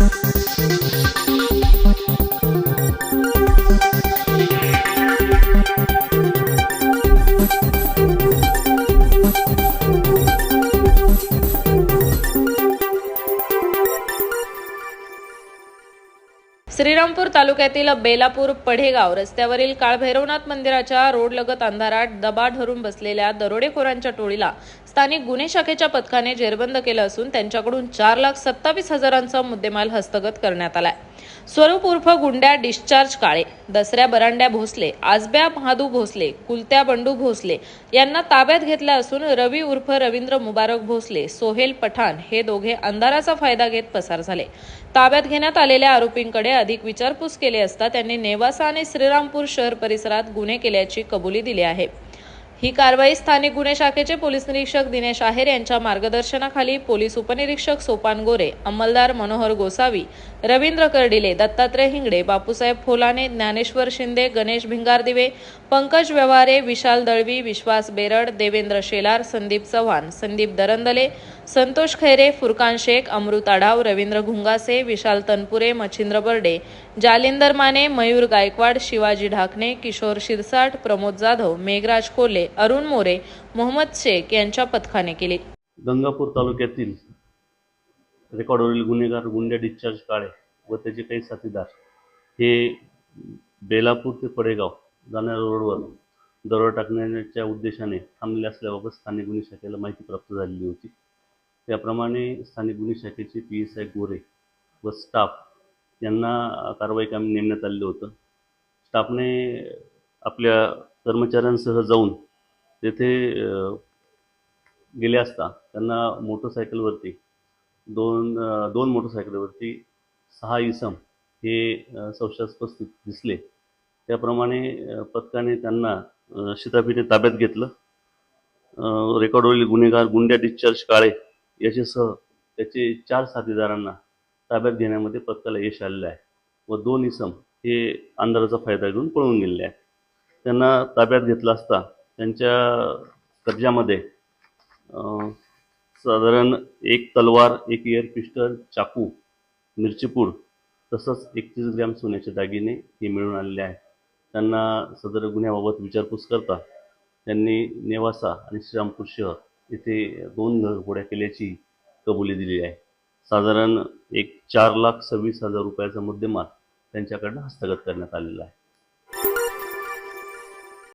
thank you Shrirampur तालुक्यातील बेलापूर पढेगाव रस्त्यावरील काळभैरवनाथ मंदिराच्या रोडलगत अंधारात दबा धरून बसलेल्या दरोडेखोरांच्या टोळीला स्थानिक गुन्हे शाखेच्या पथकाने जेरबंद केलं असून त्यांच्याकडून चार लाख सत्तावीस हजारांचा मुद्देमाल हस्तगत करण्यात आलाय. स्वरूप उर्फ गुंड्या डिस्चार्ज काळे दसऱ्या बरांड्या भोसले आजब्या महादू भोसले कुलत्या बंडू भोसले यांना ताब्यात घेतलं असून रवी उर्फ रवींद्र मुबारक भोसले सोहेल पठाण हे दोघे अंधाराचा फायदा घेत पसार झाले. ताब्यात घेण्यात आलेल्या आरोपींकडे अधिक विचारपूस केली असता त्यांनी नेवासा आणि श्रीरामपूर शहर परिसरात गुन्हे केल्याची कबुली दिली आहे. ही कारवाई स्थानिक गुन्हे शाखेचे पोलीस निरीक्षक दिनेश आहेर यांच्या मार्गदर्शनाखाली पोलीस उपनिरीक्षक सोपान गोरे अंमलदार मनोहर गोसावी रवींद्र कर्डिले दत्तात्रय हिंगडे बापूसाहेब फोलाने ज्ञानेश्वर शिंदे गणेश भिंगारदिवे पंकज व्यवहारे विशाल दळवी विश्वास बेरड देवेंद्र शेलार संदीप चव्हाण संदीप दरंदले संतोष खैरे फुरकान शेख अमृत आढाव रवींद्र घुंगासे विशाल तनपुरे मच्छिंद्र बर्डे जालिंदर माने मयूर गायकवाड शिवाजी ढाकणे किशोर शिरसाट प्रमोद जाधव मेघराज कोल्हे अरुण मोरे मोहम्मद शेख यांच्या पथकाने केले. गंगापूर तालुक्यातील रेकॉर्डवरील गुन्हेगार गुंड्या डिस्चार्ज काळे व त्याचे काही साथीदार हे बेलापूर ते पडेगाव जाणाऱ्या रोडवर दरोडा टाकण्याच्या उद्देशाने थांबले असल्याबाबत स्थानिक गुन्हे शाखेला माहिती प्राप्त झालेली होती. त्याप्रमाणे स्थानिक गुन्हे शाखेचे पी एस आय गोरे व स्टाफ यांना कारवाई कामी नेमण्यात आलेलं होतं. स्टाफने आपल्या कर्मचाऱ्यांसह जाऊन तेथे गेले असता त्यांना मोटरसायकलवरती दोन दोन मोटरसायकलवरती सहा इसम हे संशयास्पद स्थित दिसले. त्याप्रमाणे पथकाने त्यांना शिताफीने ताब्यात घेतलं. रेकॉर्डवरील गुन्हेगार गुंड्या डिस्चार्ज काळे याच्यासह त्याचे चार साथीदारांना ताब्यात घेण्यामध्ये पथकाला यश आलेलं आहे व दोन इसम हे अंधाराचा फायदा घेऊन पळून गेलेले आहेत. त्यांना ताब्यात घेतला असता त्यांच्या कब्जामध्ये साधारण एक तलवार एक एअर पिस्टल चाकू मिरचीपूड तसंच एकतीस ग्रॅम सोन्याचे दागिने हे मिळून आलेले आहेत. त्यांना सदर गुन्ह्याबाबत विचारपूस करता त्यांनी नेवासा आणि श्रीरामपूर शहर येथे दोन घरफोड्या केल्याची कबुली दिली आहे. साधारण एक चार लाख सव्वीस हजार रुपयाचा मुद्देमाल त्यांच्याकडनं हस्तगत करण्यात आलेला आहे.